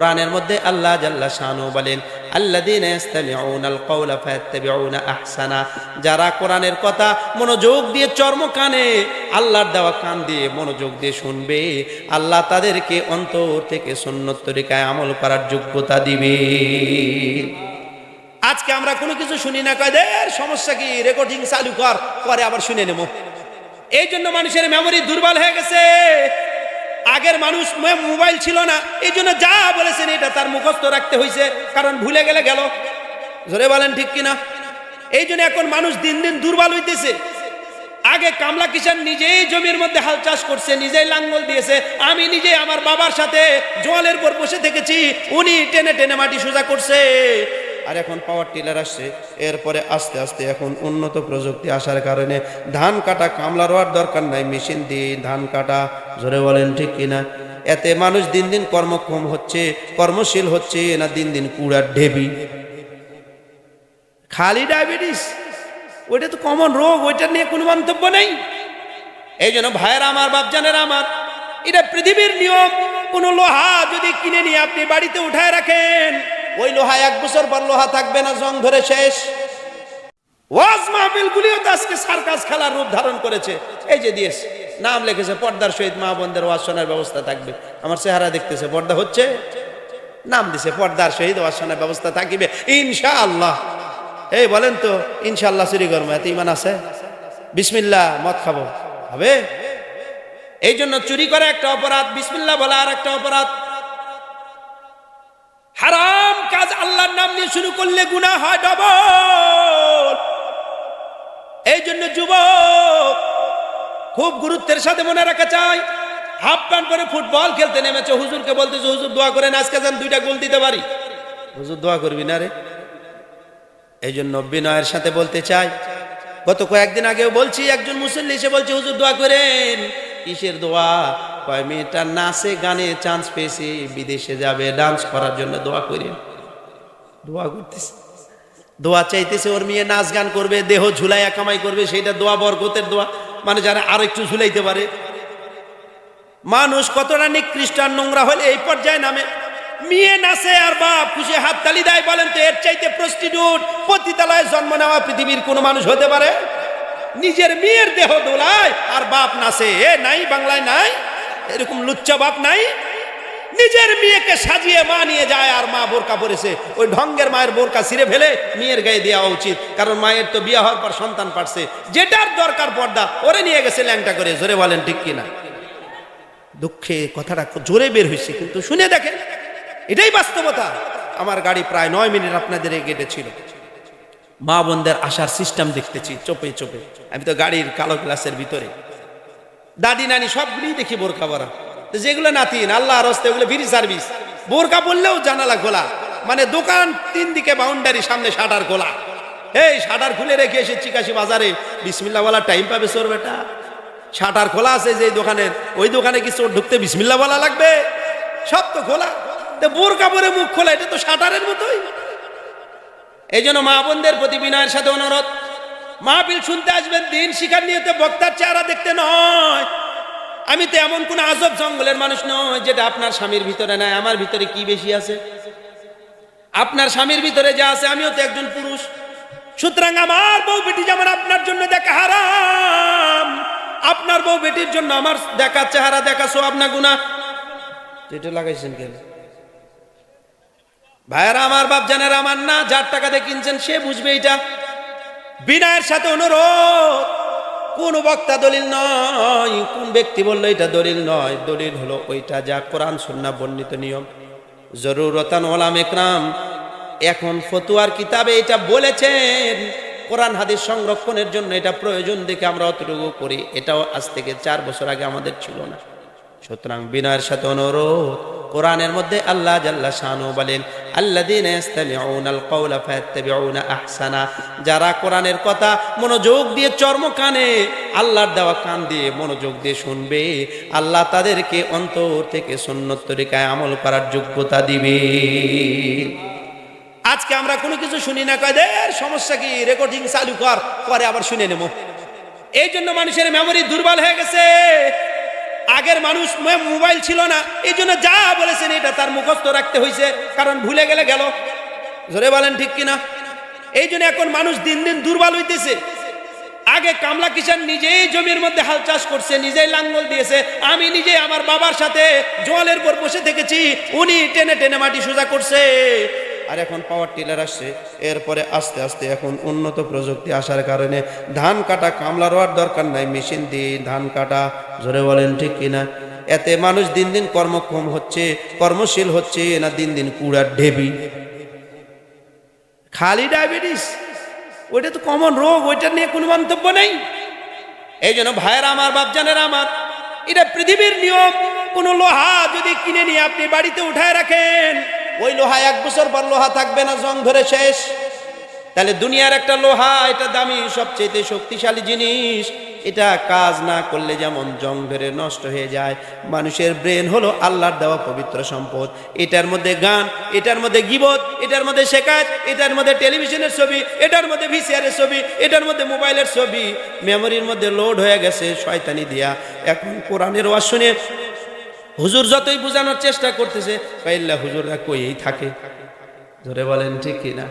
কোরআনের মধ্যে আল্লাহ জাল্লা শানু বলেন আহসানা। যারা কোরআনের কথা মনোযোগ দিয়ে চর্ম কানে, আল্লাহর দেওয়া কান দিয়ে মনোযোগ দিয়ে শুনবে, আল্লাহ তাদেরকে অন্তর থেকে সুন্নত তরিকায় আমল করার যোগ্যতা দিবে। আজকে আমরা কোনো কিছু শুনি না কাদের সমস্যা কি? রেকর্ডিং চালু কর, পরে আবার শুনে নেব। এই জন্য মানুষের মেমোরি দুর্বল হয়ে গেছে। আগের মানুষ মোবাইল ছিল না, এই জন্য যা বলেছেন এটা তার মুখস্থ রাখতে হয়েছে কারণ ভুলে গেলে গেল। জোরে বলেন ঠিক কিনা? এই জন্য এখন মানুষ দিন দিন দুর্বল হইতেছে। আগে কামলা কিষান নিজেই জমির মধ্যে হাল চাষ করছে, নিজেই লাঙ্গল দিয়েছে। আমি নিজে আমার বাবার সাথে জোয়ালের পর বসে থেকেছি, উনি টেনে টেনে মাটি সোজা করছে। আর এখন পাওয়ার টিলার আসছে। এরপরে আস্তে আস্তে এখন উন্নত প্রযুক্তি আসার কারণে ধান কাটা, কামলা রোয়ার দরকার নাই, মেশিন দিয়ে ধান কাটা, জোরে বলেন ঠিক কিনা? এতে মানুষ দিন দিন কর্মক্ষম হচ্ছে, কর্মশীল হচ্ছে না দিন দিন কুড়ার ঢেবি। খালি ডায়াবেটিস, ওইটা তো কমন রোগ, ওইটা নিয়ে কোনো মন্তব্য নেই। এই জন্য ভাইয়ের আমার, বাপজানের আমার, এটা পৃথিবীর নিয়ম, কোন লোহা যদি কিনে নিয়ে আপনি বাড়িতে উঠায় রাখেন ওই লোহা এক বছর পর লোহা থাকবে না, জং ধরে শেষ। ওয়াজ মাহফিল গুলিও তো আজকে সার্কাস খেলার রূপ ধারণ করেছে। এই যে দিয়েছে, নাম লিখেছে, পর্দার সহিত মা বোনদের ওয়াজ শোনার ব্যবস্থা থাকবে। আমার চেহারা দেখতেছে, পর্দা হচ্ছে? নাম দিছে, পর্দার সহিত ওয়াজ শোনার ব্যবস্থা থাকিবে। ইনশা আল্লাহ এই বলেন তো, ইনশাআল্লাহ চুরি করব, এত ইমান আছে? বিসমিল্লা মদ খাব। হবে? এই জন্য চুরি করা একটা অপরাধ, বিসমিল্লাহ বলা আর একটা অপরাধ। আল্লাহর নাম নিয়ে শুরু করলে গুনাহ হয় ডবল এই জন্য যুবক, খুব গুরুত্বের সাথে মনে রাখা চাই। হাফ প্যান্ট পরে ফুটবল খেলতে নেমেছে। হুজুরকে বলতেছে, হুজুর, দোয়া করেন, আজকে যেন দুইটা গোল দিতে পারি। হুজুর, দোয়া করবি না রে। এই জন্য বিনয়ের সাথে বলতে চাই, গত কয়েকদিন আগেও বলছি, একজন মুসল্লি এসে বলছে, হুজুর, দোয়া করেন। কিসের দোয়া? কয়, মেয়েটা নাচে, গানে চান্স পেয়েছে, বিদেশে যাবে ডান্স করার জন্য দোয়া করেন। দোয়া করতেছে। দোয়া চাইতেছে ওর মেয়ে নাচ গান করবে, দেহ ঝুলাইয়া কামাই করবে সেটা দোয়া বরকতের দোয়া। মানে যারা আর একটু ঝুলাইতে পারে। মানুষ কতটা নিকৃষ্ট নোংরা হলে এই পর্যায়ে নামে। মেয়ে নাচে আর বাপ খুশি হাত তালি দেয়, বলেন তো এর চাইতে প্রস্টিটিউট, পতিতালয়ে জন্ম নেওয়া পৃথিবীর কোনো মানুষ হতে পারে? নিজের মেয়ের দেহ দোলায়, আর বাপ নাচে। এ নাই, বাংলায় নাই, এরকম লুচ্চা বাপ নাই। নিজের মেয়েকে সাজিয়ে মা নিয়ে যায় আর মা বোরকা পরেছে। ওই ঢঙ্গের মায়ের বোরকা ছিঁড়ে ফেলে মেয়ের গায়ে দেওয়া উচিত। কারণ মায়ের তো বিয়ে হওয়ার পর সন্তান পারছে। যেটার দরকার পর্দা, ওরে নিয়ে গেছে ল্যাংটা করে। জোরে বলেন ঠিক কিনা? দুঃখে কথাটা জোরে বের হয়েছে, কিন্তু শুনে দেখেন, এটাই বাস্তবতা। আমার গাড়ি প্রায় নয় মিনিট আপনাদের গেটে ছিল। মা বোনদের আসার সিস্টেম দেখতেছি, চোপে চোপে। আমি তো গাড়ির কালো গ্লাসের ভিতরে। দাদি, নানি সবগুলি দেখি বোরকা তো যেগুলো নাতিন আল্লাহ রস্তে ওগুলো ফ্রি সার্ভিস বোরকা পরলেও জানালা খোলা। মানে দোকান তিন দিকে বাউন্ডারি সামনে শাটার খোলা। এই শাটার খুলে রেখে এসে চিকাশি বাজারে। বিসমিল্লা বলা টাইম পাবে সোর বেটা। শাটার খোলা আছে যে দোকানের ওই দোকানে কি চোর ঢুকতে বিসমিল্লা বলা লাগবে? সব তো খোলা। তো বোরকা পরে মুখ খোলা, এটা তো শাটারের মতোই। এই জন্য মা বোনদের প্রতি বিনয়ের সাথে অনুরোধ। মাহফিল শুনতে আসবেন, দিন শিকার নিয়ে বক্তার চেহারা দেখতে নয়। আমি তো এমন কোন আজব জঙ্গলের মানুষ নয় যেটা আপনার স্বামীর ভিতরে নাই, আমার ভিতরে কি বেশি আছে? আপনার স্বামীর ভিতরে যা আছে, আমিও তো একজন পুরুষ। সুতরাং আমার বউ বেটি যেমন আপনার জন্য দেখা হারাম, আপনার বউ বেটির জন্য আমার দেখা চেহারা, দেখা সো আপনার গুণা এটা লাগাইছেন কেন? ভাইয়ারা, আমার বাপ জানের আমার না, যার টাকা দিয়ে কিনছেন সে বুঝবে এটা। বিনয়ের সাথে অনুরোধ কোন বক্তা দলিল নয়। কোন ব্যক্তি বলল এটা দলিল নয়? দলিল হলো ওইটা যা কোরআন সুন্না বর্ণিত নিয়ম। জরুরতান ওলাম একরাম। এখন ফতুয়ার কিতাবে এটা বলেছেন। কোরআন, হাদিস সংরক্ষণের জন্য এটা প্রয়োজন দেখে আমরা অতটুকু করি। এটাও আজ থেকে চার বছর আগে আমাদের ছিল না। সুতরাং বিনয়ের সাথে অনুরোধ, কোরআনের মধ্যে আল্লাহ জাল্লা শানু বলেন কওলা ফায়াত্তাবিউনা আহসানা। যারা কোরআনের কথা মনোযোগ দিয়ে চর্ম কানে, আল্লাহর দেওয়া কান দিয়ে মনোযোগ দিয়ে শুনবে, আল্লাহ তাদেরকে অন্তর থেকে সুন্নত তরিকায় আমল করার যোগ্যতা দিবে। আজকে আমরা কোনো কিছু শুনি না কাদের সমস্যা কি? রেকর্ডিং চালু কর, পরে আবার শুনে নেব। এই জন্য মানুষের মেমোরি দুর্বল হয়ে গেছে। আগের মানুষ মোবাইল ছিল না, এই জন্য যা বলেছেন এটা তার মুখস্থ রাখতে হয়েছে কারণ ভুলে গেলে গেল। জোরে বলেন ঠিক কিনা? এই জন্য এখন মানুষ দিন দিন দুর্বল হইতেছে। আগে কামলা কিষান নিজেই জমির মধ্যে হাল চাষ করছে, নিজেই লাঙ্গল দিয়েছে। আমি নিজে আমার বাবার সাথে জোয়ালের পর বসে থেকেছি, উনি টেনে টেনে মাটি সোজা করছে। আর এখন পাওয়ার টিলার আসছে। এরপরে আস্তে আস্তে এখন উন্নত প্রযুক্তি আসার কারণে ধান কাটা, কামলা রোয়ার দরকার নাই, মেশিন দিয়ে ধান কাটা, জোরে বলেন ঠিক কিনা? এতে মানুষ দিন দিন কর্মক্ষম হচ্ছে, কর্মশীল হচ্ছে না দিন দিন কুড়ার ঢেবি। খালি ডায়াবেটিস, ওইটা তো কমন রোগ, ওইটা নিয়ে কোনো মন্তব্য নেই। এই জন্য ভাইয়ের আমার, বাপজানের আমার, এটা পৃথিবীর নিয়ম, কোনো লোহা যদি কিনে নিয়ে আপনি বাড়িতে উঠায় রাখেন ওই লোহা এক বছর পর লোহা থাকবে না, জং ধরে শেষ। তাহলে দুনিয়ার একটা লোহা, এটা দামি সবচেয়ে শক্তিশালী জিনিস। এটা কাজ না করলে যেমন জং ধরে নষ্ট হয়ে যায়। মানুষের ব্রেন হলো আল্লাহর দেওয়া পবিত্র সম্পদ। এটার মধ্যে গান, এটার মধ্যে গিবত, এটার মধ্যে শেখাত এটার মধ্যে টেলিভিশনের ছবি, এটার মধ্যে ভিসিআরের ছবি, এটার মধ্যে মোবাইলের ছবি। মেমোরির মধ্যে লোড হয়ে গেছে শয়তানি দিয়া। এখন কোরআনের ওয়াজ শুনে হুজুর যতই বোঝানোর চেষ্টা করতেছে পাইল্লা হুজুররা কইই থাকে। ধরে বলেন ঠিক কিনা?